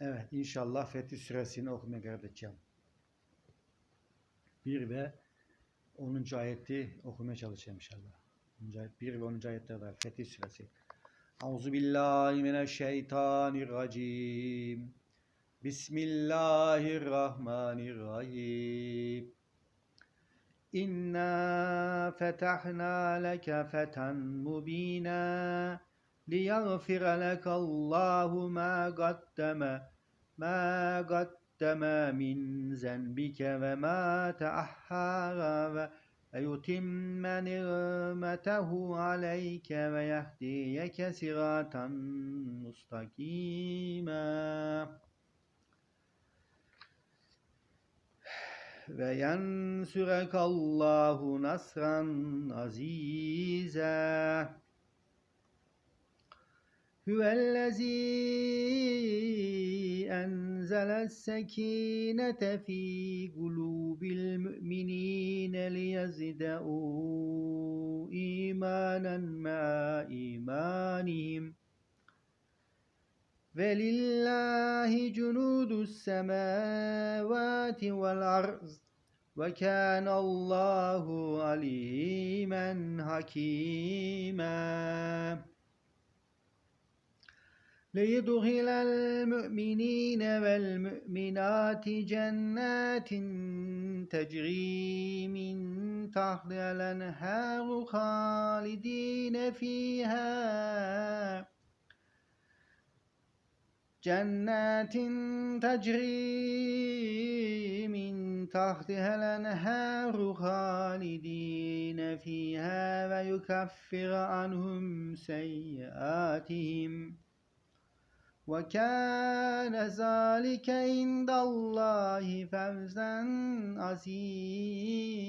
Evet inşallah Fetih Suresini okumaya gayret edeceğim. 1 ve 10. ayeti okumaya çalışacağım inşallah. 10. ayet- 1 ve 10. ayetler var Fetih Suresi. Euzu billahi mineşşeytanirracim. Bismillahirrahmanirrahim. İnna fetahna leke feten mubina liyaghfira lekallahu ma qaddama ma qaddama min zenbike ve ma ta'ahhara ve ويتم نعمته عليك ويهديك صراطا مستقيما وينصرك الله نصرا Hüvellezî enzeles sekînete fî gulûbil mü'minîne liyezdeu îmânen mâ imanihim. Velillahi cunudus semâvâti vel arz. Ve kâne Allahu alîmen hakîmâ. ليدخل المؤمنين والمؤمنات جنات تجري من تحتها الأنهار خالدين فيها. جنات تجري من تحتها الأنهار خالدين فيها ويكفر عنهم سيئاتهم. وكان ذلك عند الله فوزا عظيما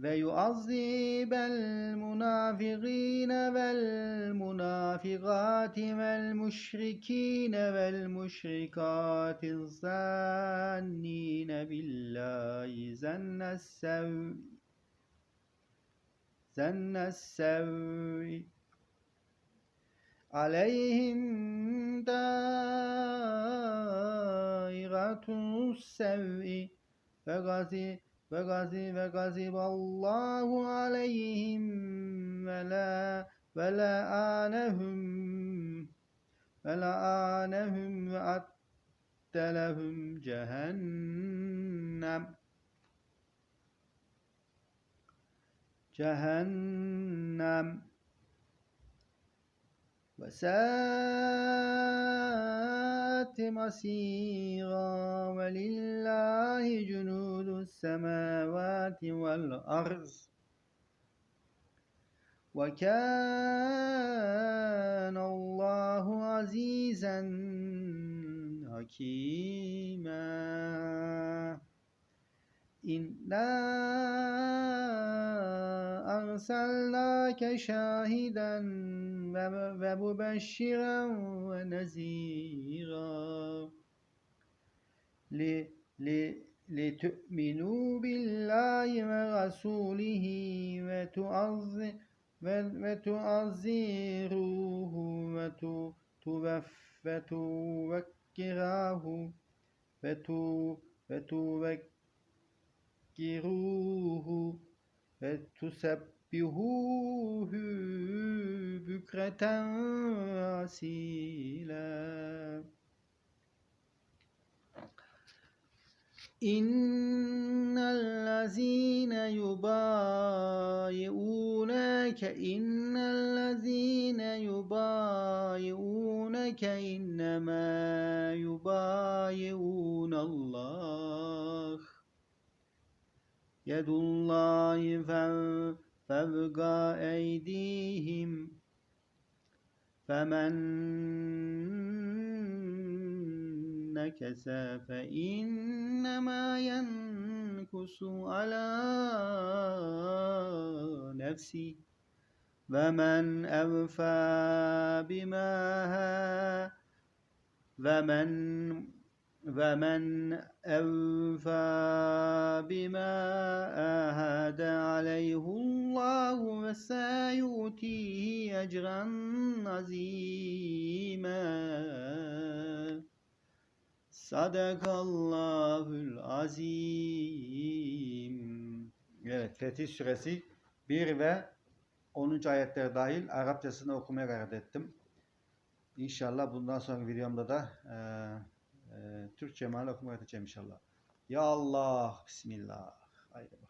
ويعذب المنافقين والمنافقات Aleyhim daigatus sev'i. Ve gazi ve gazi ve gazi vallahu aleyhim ve la ve la anehum ve la anehum ve attelehum cehennem. Cehennem. وساءت مصيرا ولله جنود السماوات والأرض. وكان الله عزيزا حكيما. إنا أرسلناك شاهدا ومبشرا ونذيرا. لتؤمنوا بالله ورسوله وتعزروه وتوكراه وتو- وتوكروه وتسبحوه bihuhü bükreten asile. İnnellezîne yubâyi'ûneke innellezîne yubâyi'ûneke innemâ yubâyi'ûnallâh yedullâhi fel يد الله فو- فوق أيديهم فمن نكس فإنما ينكس على نفسه ومن أوفى بما ها ومن ومن أوفى بما آهد عليه الله وسيؤتيه أجرا عظيما صدق الله العظيم Evet Fetih Suresi 1 ve 10. ayetler dahil Arapçasını okumaya gayret ettim. İnşallah bundan sonraki videomda da eee e, Türkçe meal okumaya edeceğim inşallah. Ya Allah, Bismillah. Haydi bakalım.